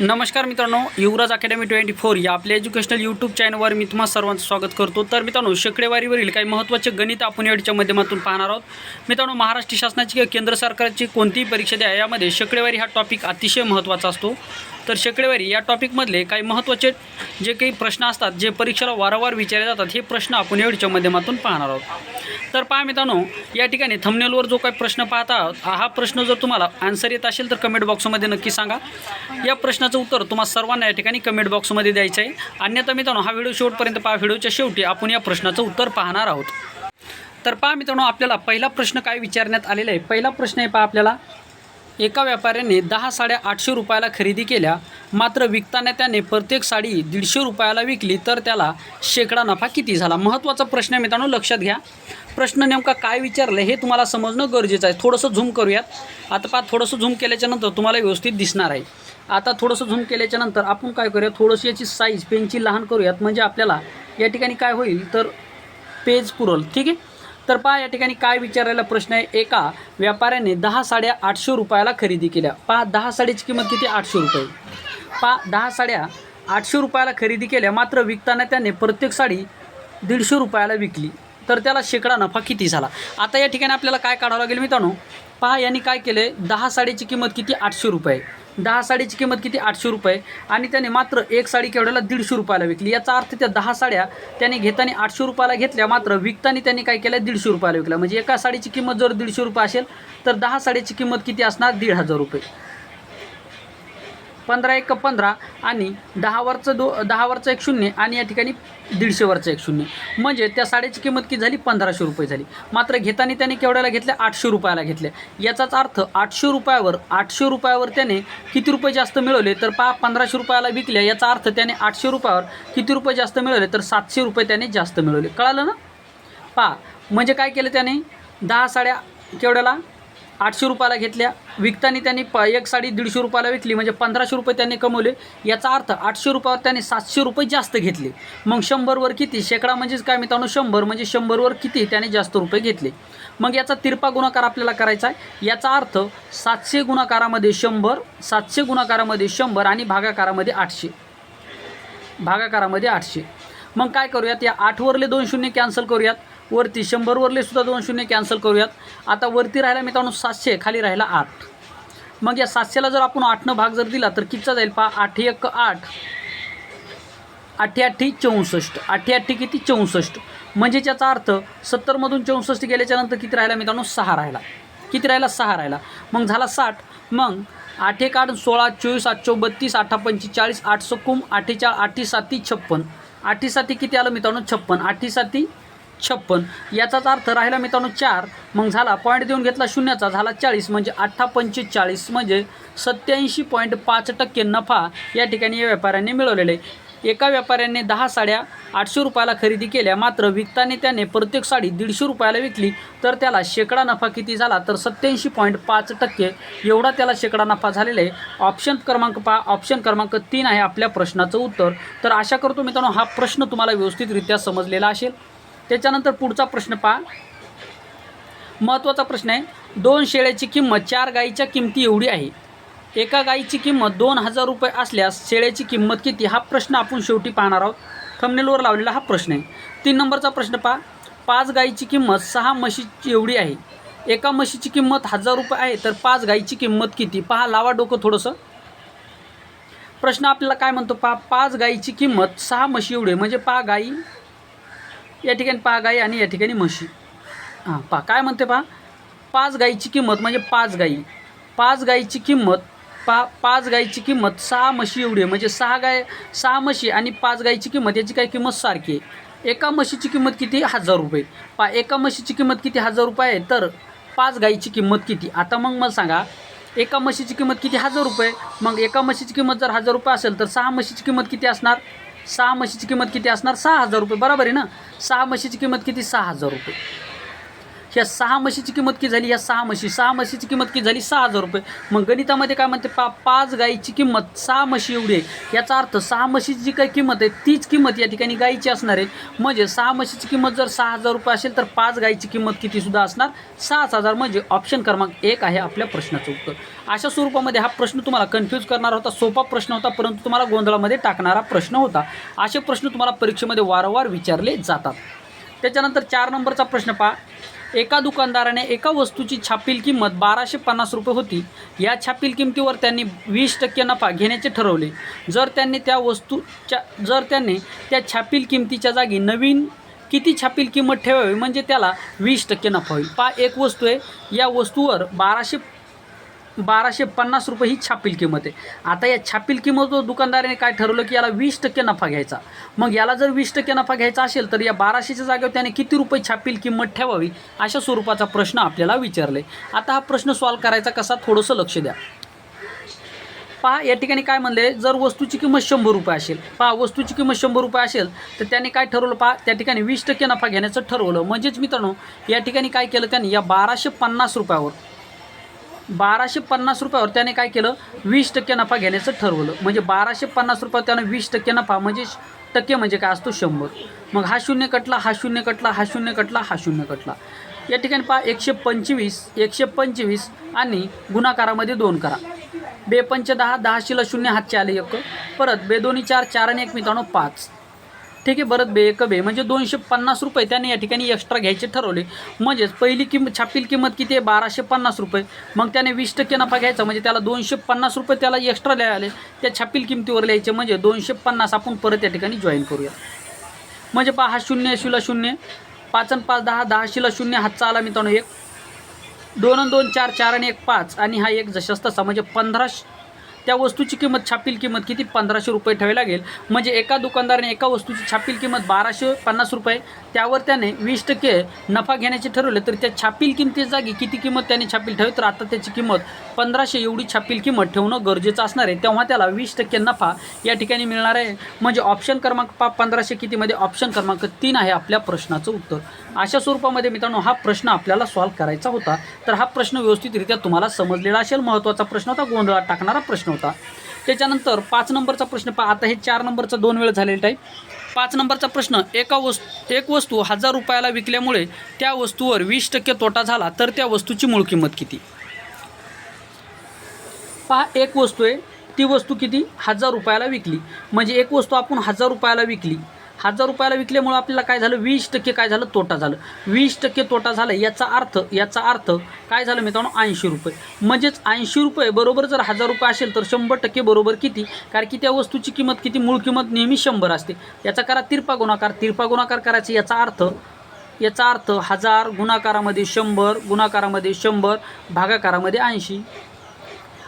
नमस्कार मित्रांनो युवराज academy twenty four या आपल्या एज्युकेशनल यूट्यूब चॅनलवर मी तुम्हा सर्वांचं स्वागत करतो. तर मित्रांनो शेकडेवारीवरील काही महत्त्वाचे गणित आपण याच्या माध्यमातून पाहणार आहोत. मित्रांनो महाराष्ट्र शासनाची किंवा केंद्र सरकारची कोणतीही परीक्षा द्या यामध्ये शेकडेवारी हा टॉपिक अतिशय महत्त्वाचा असतो. तर शेकडेवारी या टॉपिकमधले काही महत्त्वाचे जे काही प्रश्न असतात जे परीक्षेला वारंवार विचारले जातात हे प्रश्न आपण याच्या माध्यमातून पाहणार आहोत. तर पहा मित्रांनो या ठिकाणी थंबनेलवर जो काही प्रश्न पाहता आहोत हा प्रश्न जर तुम्हाला आन्सर येत असेल तर कमेंट बॉक्समध्ये नक्की सांगा. या प्रश्नाचं उत्तर तुम्हाला सर्वांना या ठिकाणी कमेंट बॉक्समध्ये द्यायचं आहे. अन्यथा मित्रांनो हा व्हिडिओ शेवटपर्यंत पहा. व्हिडिओच्या शेवटी आपण या प्रश्नाचं उत्तर पाहणार आहोत. तर पहा मित्रांनो आपल्याला पहिला प्रश्न काय विचारण्यात आलेला आहे? पहिला प्रश्न आहे पहा आपल्याला. एका व्यापाऱ्याने दहा साड्या आठशे रुपयाला खरेदी केल्या. मात्र विकताना त्याने प्रत्येक साडी दीडशे रुपयाला विकली तर त्याला शेकडा नफा किती झाला? महत्त्वाचा प्रश्न मित्रांनो लक्षात घ्या. प्रश्न नेमका काय विचारलं हे तुम्हाला समजणं गरजेचं आहे. थोडंसं झूम करूयात. आता पहा थोडंसं झूम केल्याच्यानंतर तुम्हाला व्यवस्थित दिसणार आहे. आता थोडंसं झूम केल्याच्यानंतर आपण काय करूया थोडंशी याची साईज पेनची लहान करूयात. म्हणजे आपल्याला या ठिकाणी काय होईल तर पेज पुरल. ठीक आहे? तर पहा या ठिकाणी काय विचारायला प्रश्न आहे. एका व्यापाऱ्याने दहा साड्या आठशे रुपयाला खरेदी केल्या. पहा दहा साडीची किंमत किती? आठशे रुपये. पहा दहा साड्या आठशे रुपयाला खरेदी केल्या मात्र विकताना त्याने प्रत्येक साडी दीडशे रुपयाला विकली. तर त्याला शेकडा नफा किती झाला? आता या ठिकाणी आपल्याला काय काढावं लागेल मित्रांनो? पहा यांनी काय केलं आहे दहा साडीची किंमत किती? आठशे रुपये. दहा साडीची किंमत किती? आठशे रुपये. आणि त्याने मात्र एक साडी केवढ्याला दीडशे रुपयाला विकली. याचा अर्थ त्या दहा साड्या त्याने घेताना आठशे रुपयाला घेतल्या मात्र विकताना त्यांनी काय केलं? दीडशे रुपयाला विकला म्हणजे एका साडीची किंमत जर दीडशे रुपये असेल तर दहा साडीची किंमत किती असणार? दीड हजार रुपये. पंधरा एक पंधरा आणि दहावरचं दो दहावरचं एक शून्य आणि या ठिकाणी दीडशेवरचं एक शून्य. म्हणजे त्या साड्याची किंमत किती झाली? पंधराशे रुपये झाली. मात्र घेताना त्याने केवढ्याला घेतल्या? आठशे रुपयाला घेतल्या. याचाच अर्थ आठशे रुपयावर आठशे रुपयावर त्याने किती रुपये जास्त मिळवले? तर पहा पंधराशे रुपयाला विकल्या. याचा अर्थ त्याने आठशे रुपयावर किती रुपये जास्त मिळवले? तर सातशे रुपये त्याने जास्त मिळवले. कळालं ना? पहा म्हणजे काय केलं त्याने? दहा साड्या केवढ्याला? आठशे रुपयाला घेतल्या. विकताना त्यांनी प एक साडी दीडशे रुपयाला विकली म्हणजे पंधराशे रुपये त्यांनी कमवले. याचा अर्थ आठशे रुपयावर त्याने सातशे रुपये जास्त घेतले. मग शंभरवर किती? शेकडा म्हणजेच काय मित्रांनो? शंभर म्हणजे शंभरवर किती? त्याने जास्त रुपये घेतले. मग याचा तिरपा गुणाकार आपल्याला करायचा आहे. याचा अर्थ सातशे गुणाकारामध्ये शंभर सातशे गुणाकारामध्ये शंभर आणि भागाकारामध्ये आठशे. भागाकारामध्ये आठशे. मग काय करूयात? या आठवरले दोन शून्य कॅन्सल करूयात. वरती शंभरवरले सुद्धा दोन शून्य कॅन्सल करूयात. आता वरती राहिला मित्रांनो सातशे खाली राहिला आठ. मग या सातशेला जर आपण आठनं भाग जर दिला तर कितीचा जाईल? पहा आठ एक आठ. आठी चौसष्ट. आठी किती? चौसष्ट. म्हणजे त्याचा अर्थ सत्तरमधून चौसष्ट गेल्याच्यानंतर किती राहिला मित्रांनो? सहा राहिला. किती राहिला? सहा राहिला. मग झाला साठ. मग आठ एक आठ सोळा चोवीस आठ चौबत्तीस आठा पंचेचाळीस आठ सकुम आठेचाळ आठी साती छप्पन. आठी साती किती आलं मित्रांनो? छप्पन. आठी साती छप्पन. याचाच अर्थ राहिला मित्रांनो चार. मग झाला पॉईंट देऊन घेतला शून्याचा. झाला चाळीस म्हणजे अठ्ठा पंचेचाळीस म्हणजे सत्याऐंशी पॉईंट पाच टक्के नफा या ठिकाणी या व्यापाऱ्यांनी मिळवलेला. आहे एका व्यापाऱ्याने दहा साड्या आठशे रुपयाला खरेदी केल्या. मात्र विकताना त्याने प्रत्येक साडी दीडशे रुपयाला विकली. तर त्याला शेकडा नफा किती झाला? तर सत्याऐंशी पॉईंट पाच टक्के. एवढा त्याला शेकडा नफा झालेला. आहे ऑप्शन क्रमांक पा ऑप्शन क्रमांक तीन आहे आपल्या प्रश्नाचं उत्तर. तर आशा करतो मित्रांनो हा प्रश्न तुम्हाला व्यवस्थितरित्या समजलेला असेल. त्याच्यानंतर पुढचा प्रश्न पहा. महत्त्वाचा प्रश्न आहे दोन शेळ्याची किंमत चार गाईच्या किमती एवढी आहे. एका गाईची किंमत दोन हजार रुपये असल्यास शेळ्याची किंमत किती? हा प्रश्न आपण शेवटी पाहणार आहोत. थंबनेलवर लावलेला हा प्रश्न आहे. तीन नंबरचा प्रश्न पहा. पाच गाईची किंमत सहा म्हशीची एवढी आहे. एका म्हशीची किंमत हजार रुपये आहे तर पाच गाईची किंमत किती? पहा लावा डोकं थोडंसं. प्रश्न आपल्याला काय म्हणतो पहा? पाच गाईची किंमत सहा म्हशी एवढी आहे. म्हणजे पहा गाई या ठिकाणी पहा गाई आणि या ठिकाणी म्हशी. हां पहा काय म्हणते पहा पाच गाईची किंमत म्हणजे पाच गाई. पाच गाईची किंमत पा पाच गाईची किंमत सहा म्हशी एवढी आहे. म्हणजे सहा गाय सहा म्हशी आणि पाच गाईची किंमत याची काय किंमत सारखी आहे. एका म्हशीची किंमत किती? हजार रुपये. पा एका म्हशीची किंमत किती? हजार रुपये आहे. तर पाच गाईची किंमत किती? आता मग मला सांगा एका म्हशीची किंमत किती? हजार रुपये. मग एका म्हशीची किंमत जर हजार रुपये असेल तर सहा म्हशीची किंमत किती असणार? सहा म्हशीची किंमत किती असणार? सहा हजार रुपये. बरोबर आहे ना? सहा म्हशीची किंमत किती? सहा हजार रुपये. ह्या सहा म्हशीची किंमत किती झाली? या सहा म्हशी. सहा म्हशीची किंमत किती झाली? सहा हजार रुपये. मग गणितामध्ये काय म्हणते? पा पाच गाईची किंमत सहा म्हशी एवढी आहे. याचा अर्थ सहा म्हशीची जी काही किंमत आहे तीच किंमत या ठिकाणी गाईची असणार आहे. म्हणजे सहा म्हशीची किंमत जर सहा हजार रुपये असेल तर पाच गाईची किंमत कितीसुद्धा असणार? सहाच हजार. म्हणजे ऑप्शन क्रमांक एक आहे आपल्या प्रश्नाचं उत्तर. अशा स्वरूपामध्ये हा प्रश्न तुम्हाला कन्फ्यूज करणारा होता सोपा प्रश्न होता परंतु तुम्हाला गोंधळामध्ये टाकणारा प्रश्न होता. असे प्रश्न तुम्हाला परीक्षेमध्ये वारंवार विचारले जातात. त्याच्यानंतर चार नंबरचा प्रश्न पहा. एका दुकानदाराने एका वस्तूची छापील किंमत बाराशे पन्नास रुपये होती. या छापील किमतीवर त्यांनी वीस टक्के नफा घेण्याचे ठरवले. जर त्यांनी त्या वस्तूच्या जर त्यांनी त्या छापील किमतीच्या जागी नवीन किती छापील किंमत ठेवावी म्हणजे त्याला वीस टक्के नफा होईल. पा एक वस्तू आहे. या वस्तूवर बाराशे बाराशे पन्नास रुपये ही छापील किंमत आहे. आता या छापील किंमत दुकानदाराने काय ठरवलं की याला वीस टक्के नफा घ्यायचा. मग याला जर वीस टक्के नफा घ्यायचा असेल तर या बाराशेच्या जागेवर त्याने किती रुपये छापील किंमत ठेवावी अशा स्वरूपाचा प्रश्न आपल्याला विचारले. आता हा प्रश्न सॉल्व करायचा कसा थोडंसं लक्ष द्या. पहा या ठिकाणी काय म्हणले जर वस्तूची किंमत शंभर रुपये असेल पहा वस्तूची किंमत शंभर रुपये असेल तर त्याने काय ठरवलं पहा त्या ठिकाणी वीस टक्के नफा घेण्याचं ठरवलं. म्हणजेच मित्रांनो या ठिकाणी काय केलं त्यांनी या बाराशे पन्नास रुपयावर बाराशे पन्नास रुपयावर त्याने काय केलं? वीस टक्के नफा घेण्याचं ठरवलं. म्हणजे बाराशे पन्नास रुपयावर त्यानं वीस टक्के नफा म्हणजे टक्के म्हणजे काय असतो? शंभर. मग हा शून्य कटला हा शून्य कटला हा शून्य कटला हा शून्य कटला. या ठिकाणी पहा एकशे पंचवीस एकशे पंचवीस आणि गुणाकारामध्ये दोन करा. बेपंच दहा दहा दहाशीला शून्य हातचे आले एक. परत बेदोनी चार चार आणि एक मित्रांनो पाच. ठीक आहे बरं बे एक बे. म्हणजे दोनशे पन्नास रुपये त्याने या ठिकाणी एक्स्ट्रा घ्यायचे ठरवले. म्हणजेच पहिली किंमत छापील किंमत किती आहे? बाराशे पन्नास रुपये. मग त्याने वीस टक्के नफा घ्यायचा. म्हणजे त्याला दोनशे पन्नास रुपये त्याला एक्स्ट्रा द्यायला त्या छापील किमतीवर लिहायचे. म्हणजे दोनशे पन्नास आपण परत या ठिकाणी जॉईन करूया. म्हणजे पहा हा शून्य शिला शून्य पाच आणि पाच दहा दहा शिला शून्य हातचा आला मित्रांनो एक. दोन आणि दोन चार चार आणि एक पाच. आणि हा एक जशास तसा म्हणजे पंधरा त्या वस्तूची किंमत छापील किंमत किती? पंधराशे रुपये ठेवावी लागेल. म्हणजे एका दुकानदाराने एका वस्तूची छापील किंमत बाराशे पन्नास रुपये त्यावर त्याने वीस टक्के नफा घेण्याचे ठरवले तर त्या छापील किमती जागी किती किंमत त्याने छापील ठेवली? तर आता त्याची किंमत पंधराशे एवढी छापील किंमत ठेवणं गरजेचं असणार आहे. तेव्हा त्याला वीस टक्के नफा या ठिकाणी मिळणार आहे. म्हणजे ऑप्शन क्रमांक पा पंधराशे कितीमध्ये ऑप्शन क्रमांक तीन आहे आपल्या प्रश्नाचं उत्तर. अशा स्वरूपामध्ये मित्रांनो हा प्रश्न आपल्याला सॉल्व्ह करायचा होता. तर हा प्रश्न व्यवस्थितरित्या तुम्हाला समजलेला असेल. महत्त्वाचा प्रश्न होता गोंधळात टाकणारा प्रश्न होता त्याच्यानंतर पाच नंबरचा प्रश्न पहा. आता हे चार नंबरचा दोन वेळ झालेला आहे पाच नंबरचा प्रश्न एका वस्तू एक वस्तू हजार रुपयाला विकल्यामुळे त्या वस्तूवर वीस टक्के तोटा झाला तर त्या वस्तूची मूळ किंमत किती? पहा एक वस्तू आहे. ती वस्तू किती? हजार रुपयाला विकली. म्हणजे एक वस्तू आपण हजार रुपयाला विकली. हजार रुपयाला विकल्यामुळं आपल्याला काय झालं? वीस टक्के काय झालं? तोटा झालं. वीस टक्के तोटा झाला याचा अर्थ याचा अर्थ काय झालं मित्रांनो? ऐंशी रुपये. म्हणजेच ऐंशी रुपये बरोबर जर हजार रुपये असेल तर शंभर टक्के बरोबर किती? कारण की त्या वस्तूची किंमत किती? मूळ किंमत नेहमी शंभर असते. याचा करा तिरपा गुणाकार. तिरपा गुणाकार करायचा याचा अर्थ याचा अर्थ हजार गुणाकारामध्ये शंभर गुणाकारामध्ये शंभर भागाकारामध्ये ऐंशी.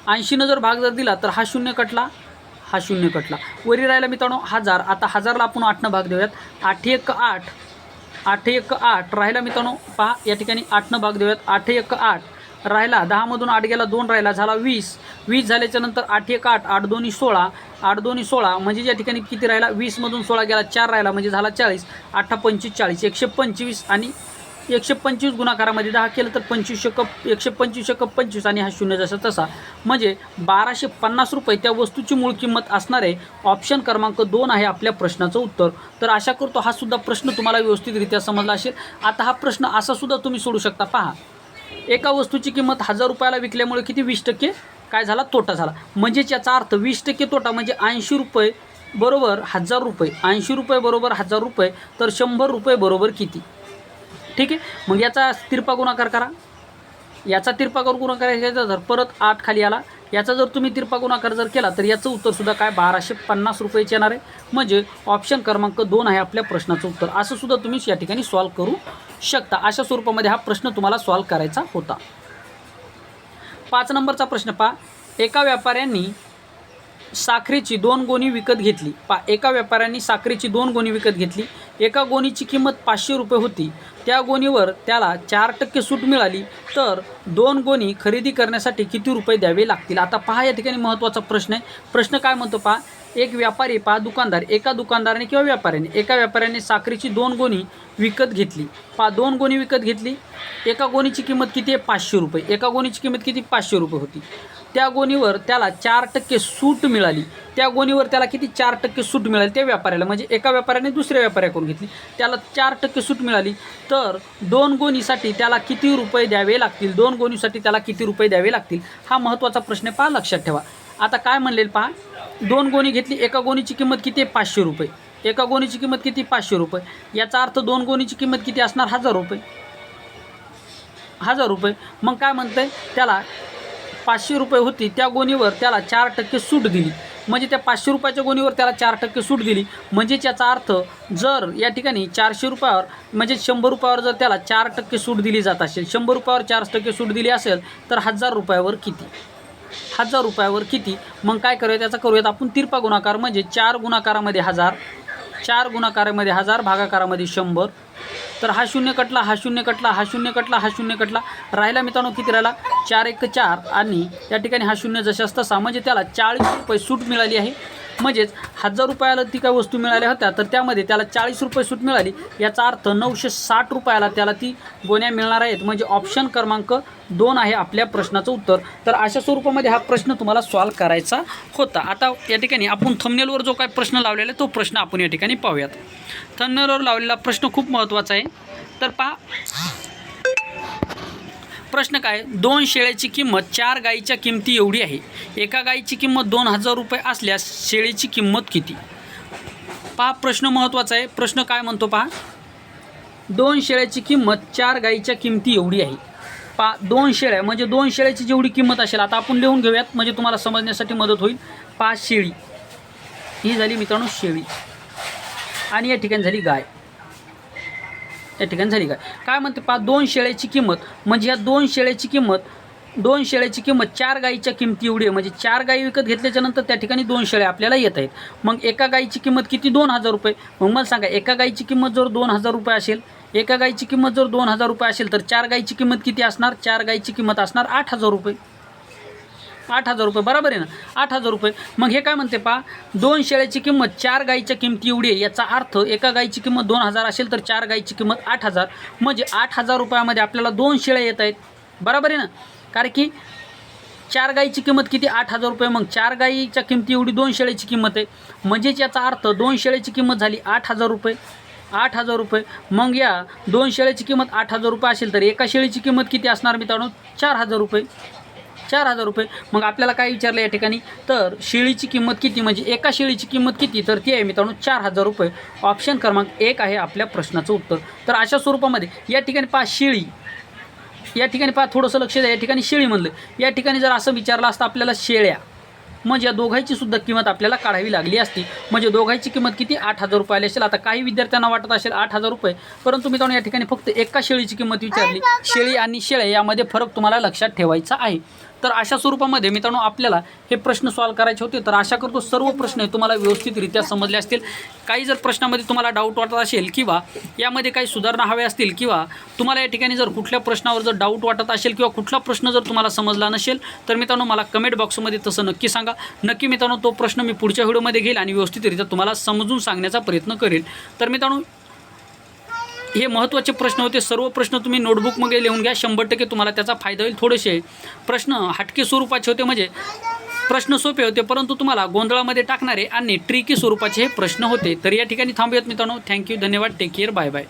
ऐंशीनं जर भाग जर दिला तर हा शून्य कटला. हा शून्य कटला. वरी राहिला मित्रांनो हजार. आता हजारला आपण आठनं भाग देऊयात. आठ एक आठ. आठ एक आठ राहिला मित्रांनो पहा या ठिकाणी आठनं भाग देऊयात. आठ एक आठ राहिला दहामधून आठ गेला दोन राहिला झाला वीस. वीस झाल्याच्यानंतर आठ एक आठ आठ दोन्ही सोळा. आठ दोन्ही सोळा म्हणजे या ठिकाणी किती राहिला? वीसमधून सोळा गेला चार राहिला म्हणजे झाला चाळीस. आठा पंचवीस चाळीस एकशे पंचवीस आणि एकशे पंचवीस गुणाकारामध्ये दहा केलं तर पंचवीसशे कप एकशे पंचवीसशे कप पंचवीस आणि हा शून्य जसा तसा. म्हणजे बाराशे पन्नास रुपये त्या वस्तूची मूळ किंमत असणारे ऑप्शन क्रमांक दोन आहे आपल्या प्रश्नाचं उत्तर. तर आशा करतो हा सुद्धा प्रश्न तुम्हाला व्यवस्थितरित्या समजला असेल. आता हा प्रश्न असा सुद्धा तुम्ही सोडू शकता. पहा. एका वस्तूची किंमत हजार रुपयाला विकल्यामुळे किती? वीस टक्के? काय झाला? तोटा झाला. म्हणजेच याचा अर्थ वीस टक्के तोटा म्हणजे ऐंशी रुपये बरोबर हजार रुपये. ऐंशी रुपये बरोबर हजार रुपये तर शंभर रुपये बरोबर किती? ठीक आहे? मग याचा तिरपा गुणाकार करा. याचा तिरपा करून गुणाकार घ्यायचा जर परत आठ खाली आला याचा जर तुम्ही तिरपा गुणाकार जर केला तर याचं उत्तरसुद्धा काय? बाराशे पन्नास रुपयाचे येणार आहे. म्हणजे ऑप्शन क्रमांक दोन आहे आपल्या प्रश्नाचं उत्तर. असं सुद्धा तुम्ही या ठिकाणी सॉल्व करू शकता. अशा स्वरूपामध्ये हा प्रश्न तुम्हाला सॉल्व करायचा होता. पाच नंबरचा प्रश्न पहा. एका व्यापाऱ्यांनी साखरेची दोन गोणी विकत घेतली. पा एका व्यापाऱ्यांनी साखरेची दोन गोणी विकत घेतली. एका गोणीची किंमत पाचशे रुपये होती. त्या गोणीवर त्याला चार टक्के सूट मिळाली. तर दोन गोणी खरेदी करण्यासाठी किती रुपये द्यावे लागतील? आता पहा या ठिकाणी महत्त्वाचा प्रश्न आहे. प्रश्न काय म्हणतो पहा? एक व्यापारी पहा दुकानदार एका दुकानदाराने किंवा व्यापाऱ्याने एका व्यापाऱ्याने साखरेची दोन गोणी विकत घेतली. पहा दोन गोणी विकत घेतली. एका गोणीची किंमत किती आहे? पाचशे रुपये. एका गोणीची किंमत किती? पाचशे रुपये होती. त्या गोणीवर त्याला चार टक्के सूट मिळाली. त्या गोणीवर त्याला किती? चार टक्के सूट मिळाली त्या व्यापाऱ्याला. म्हणजे एका व्यापाऱ्याने दुसऱ्या व्यापाऱ्याकडून घेतली. त्याला चार टक्के सूट मिळाली. तर दोन गोणीसाठी त्याला किती रुपये द्यावे लागतील? दोन गोणीसाठी त्याला किती रुपये द्यावे लागतील? हा महत्त्वाचा प्रश्न पहा लक्षात ठेवा. आता काय म्हणलेलं पहा दोन गोणी घेतली एका गोणीची किंमत किती आहे? पाचशे रुपये. एका गोणीची किंमत किती पाचशे रुपये. याचा अर्थ दोन गोणीची किंमत किती असणार? हजार रुपये. हजार रुपये. मग काय म्हणतंय? त्याला पाचशे रुपये होती त्या गोणीवर त्याला चार टक्के सूट दिली. म्हणजे त्या पाचशे रुपयाच्या गोणीवर त्याला चार टक्के सूट दिली. म्हणजे याचा अर्थ जर या ठिकाणी चारशे रुपयावर म्हणजे शंभर रुपयावर जर त्याला चार टक्के सूट दिली जात असेल शंभर रुपयावर चार टक्के सूट दिली असेल तर हजार रुपयावर किती? हजार रुपयावर किती? मग काय करूया त्याचा करूयात आपण तिरपा गुणाकार म्हणजे चार गुणाकारामध्ये हजार चार गुणाकारामध्ये हजार भागाकारामध्ये शंभर. तर हा शून्य कटला हा शून्य कटला हा शून्य कटला हा शून्य कटला. राहिला मित्रांनो किती राहिला? चार एक चार. आणि या ठिकाणी हा शून्य जशास तसा म्हणजे त्याला चाळीस रुपये सूट मिळाली आहे. म्हणजेच हजार रुपयाला ती काय वस्तू मिळाल्या होत्या तर त्यामध्ये त्याला चाळीस रुपये सूट मिळाली. याचा अर्थ नऊशे साठ रुपयाला त्याला ती गोण्या मिळणार आहेत. म्हणजे ऑप्शन क्रमांक दोन आहे आपल्या प्रश्नाचं उत्तर. तर अशा स्वरूपामध्ये हा प्रश्न तुम्हाला सॉल्व करायचा होता. आता या ठिकाणी आपण थमनेलवर जो काय प्रश्न लावलेला आहे तो प्रश्न आपण या ठिकाणी पाहूयात. थमनेलवर लावलेला प्रश्न खूप महत्त्वाचा आहे. तर पहा. प्रश्न काय? दोन शेळ्याची किंमत चार गाईच्या किमती एवढी आहे. एका गाईची किंमत दोन हजार रुपये असल्यास शेळीची किंमत किती? पहा प्रश्न महत्त्वाचा आहे. प्रश्न काय म्हणतो पहा? दोन शेळ्याची किंमत चार गाईच्या किमती एवढी आहे. पा दोन शेळ्या म्हणजे दोन शेळ्याची जेवढी किंमत असेल आता आपण लिहून घेऊयात म्हणजे तुम्हाला समजण्यासाठी मदत होईल. पाच शेळी. ही झाली मित्रांनो शेळी. आणि या ठिकाणी झाली गाय. या ठिकाणी झाली काय काय म्हणते पा दोन शेळ्याची किंमत म्हणजे या दोन शेळ्याची किंमत दोन शेळ्याची किंमत चार गाईच्या किमती एवढी आहे. म्हणजे चार गाई विकत घेतल्याच्या नंतर त्या ठिकाणी दोन शेळ्या आपल्याला येत आहेत. मग एका गाईची किंमत किती? दोन हजार रुपये. मग मला सांगा एका गाईची किंमत जर दोन हजार रुपये असेल एका गाईची किंमत जर दोन हजार रुपये असेल तर चार गाईची किंमत किती असणार? चार गाईची किंमत असणार आठ हजार रुपये. आठ हजार रुपये बरोबर आहे ना? आठ हजार रुपये. मग हे काय म्हणते पा दोन शेळ्याची किंमत चार गाईच्या किमती एवढी आहे याचा अर्थ एका गाईची किंमत दोन हजार असेल तर चार गाईची किंमत आठ हजार. म्हणजे आठ हजार रुपयामध्ये आपल्याला दोन शेळ्या येत आहेत. बरोबर आहे ना? कारण की चार गाईची किंमत किती? आठ हजार रुपये. मग चार गाईच्या किमती एवढी दोन शेळ्याची किंमत आहे. म्हणजेच याचा अर्थ दोन शेळ्याची किंमत झाली आठ हजार रुपये. आठ हजार रुपये. मग या दोन शेळ्याची किंमत आठ हजार रुपये असेल तर एका शेळीची किंमत किती असणार मित्रांनो? चार हजार रुपये. चार हजार रुपये. मग आपल्याला काय विचारलं या ठिकाणी? तर शेळीची किंमत किती? म्हणजे एका शेळीची किंमत किती? तर ती आहे मित्रांनो चार हजार रुपये. ऑप्शन क्रमांक एक आहे आपल्या प्रश्नाचं उत्तर. तर अशा स्वरूपामध्ये या ठिकाणी पहा शेळी. या ठिकाणी पहा थोडंसं लक्ष द्या. या ठिकाणी शेळी म्हणलं. या ठिकाणी जर असं विचारलं असतं आपल्याला शेळ्या. म्हणजे या दोघांची सुद्धा किंमत आपल्याला काढावी लागली असती. म्हणजे दोघांची किंमत किती? आठ हजार रुपये आली असेल. आता काही विद्यार्थ्यांना वाटत असेल आठ हजार रुपये. परंतु मित्रांनो या ठिकाणी फक्त एका शेळीची किंमत विचारली. शेळी आणि शेळ्या यामध्ये फरक तुम्हाला लक्षात ठेवायचा आहे. तर अशा स्वरूपामध्ये मित्रांनो आपल्याला हे प्रश्न सॉल्व करायचे होते. तर आशा करतो सर्व प्रश्न हे तुम्हाला व्यवस्थितरित्या समजले असतील. काही जर प्रश्नामध्ये तुम्हाला डाऊट वाटत असेल किंवा यामध्ये काही सुधारणा हव्या असतील किंवा तुम्हाला या ठिकाणी जर कुठल्या प्रश्नावर जर डाऊट वाटत असेल किंवा कुठला प्रश्न जर तुम्हाला समजला नसेल तर मित्रांनो मला कमेंट बॉक्समध्ये तसं नक्की सांगा. नक्की मित्रांनो तो प्रश्न मी पुढच्या व्हिडिओमध्ये घेईल आणि व्यवस्थितरित्या तुम्हाला समजून सांगण्याचा प्रयत्न करेल. तर मित्रांनो हे महत्त्वाचे प्रश्न होते. सर्व प्रश्न तुम्ही नोटबुकमध्ये लिहून घ्या. शंभर टक्के तुम्हाला त्याचा फायदा होईल थोडेसे. प्रश्न हटके स्वरूपाचे होते म्हणजे प्रश्न सोपे होते परंतु तुम्हाला गोंधळामध्ये टाकणारे आणि ट्रिकी स्वरूपाचे हे प्रश्न होते. तर या ठिकाणी थांबूयात मित्रांनो. थँक्यू धन्यवाद. Take care bye bye